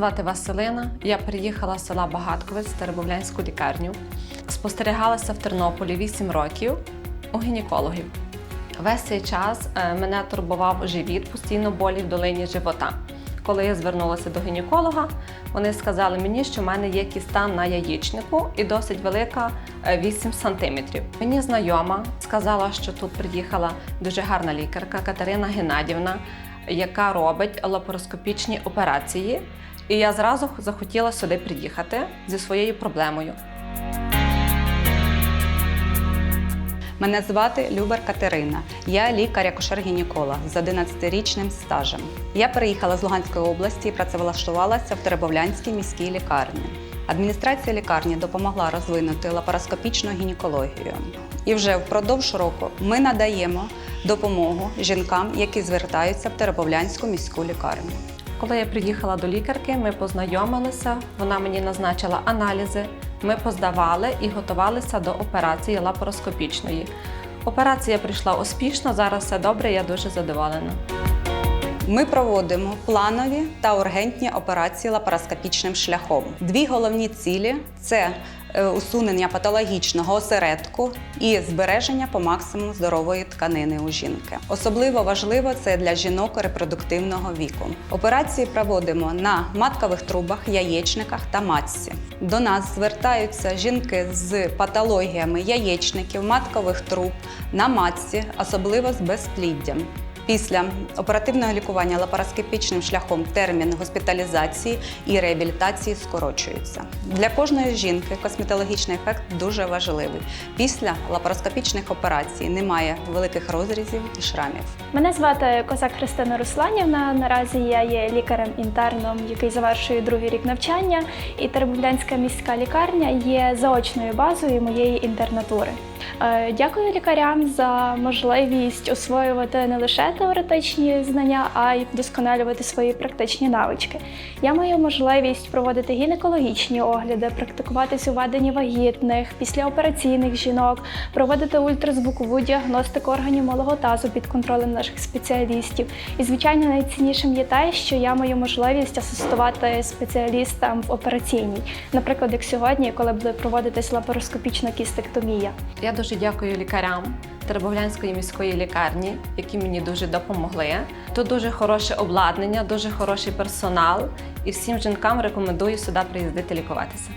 Василина. Я приїхала з села Багатковець в Теребовлянську лікарню. Спостерігалася в Тернополі 8 років у гінекологів. Весь цей час е, мене турбував живіт, постійно болі в долині живота. Коли я звернулася до гінеколога, вони сказали мені, що в мене є кіста на яєчнику і досить велика е, 8 сантиметрів. Мені знайома сказала, що тут приїхала дуже гарна лікарка Катерина Геннадівна, яка робить лапароскопічні операції. І я зразу захотіла сюди приїхати зі своєю проблемою. Мене звати Любер Катерина. Я лікар-акушер-гінеколог з 11-річним стажем. Я переїхала з Луганської області і працевлаштувалася в Теребовлянській міській лікарні. Адміністрація лікарні допомогла розвинути лапароскопічну гінекологію. І вже впродовж року ми надаємо допомогу жінкам, які звертаються в Теребовлянську міську лікарню. Коли я приїхала до лікарки, ми познайомилися. Вона мені назначила аналізи. Ми поздавали і готувалися до операції лапароскопічної. Операція прийшла успішно. Зараз все добре. Я дуже задоволена. Ми проводимо планові та ургентні операції лапароскопічним шляхом. Дві головні цілі це усунення патологічного осередку і збереження по максимуму здорової тканини у жінки. Особливо важливо це для жінок репродуктивного віку. Операції проводимо на маткових трубах, яєчниках та матці. До нас звертаються жінки з патологіями яєчників, маткових труб на матці, особливо з безпліддям. Після оперативного лікування лапароскопічним шляхом термін госпіталізації і реабілітації скорочується. Для кожної жінки косметологічний ефект дуже важливий. Після лапароскопічних операцій немає великих розрізів і шрамів. Мене звати Козак Христина Русланівна. Наразі я є лікарем-інтерном, який завершує другий рік навчання, і Теребовлянська міська лікарня є заочною базою моєї інтернатури. Е, Дякую лікарям за можливість освоювати не лише теоретичні знання, а й вдосконалювати свої практичні навички. Я маю можливість проводити гінекологічні огляди, практикуватись у веденні вагітних, післяопераційних жінок, проводити ультразвукову діагностику органів малого тазу під контролем наших спеціалістів. І, звичайно, найціннішим є те, що я маю можливість асистувати спеціалістам в операційній. Наприклад, як сьогодні, коли буде проводитись лапароскопічна кістектомія. Я дуже дякую лікарям Теребовлянської міської лікарні, які мені дуже допомогли. Тут дуже хороше обладнання, дуже хороший персонал, і всім жінкам рекомендую сюди приїздити лікуватися.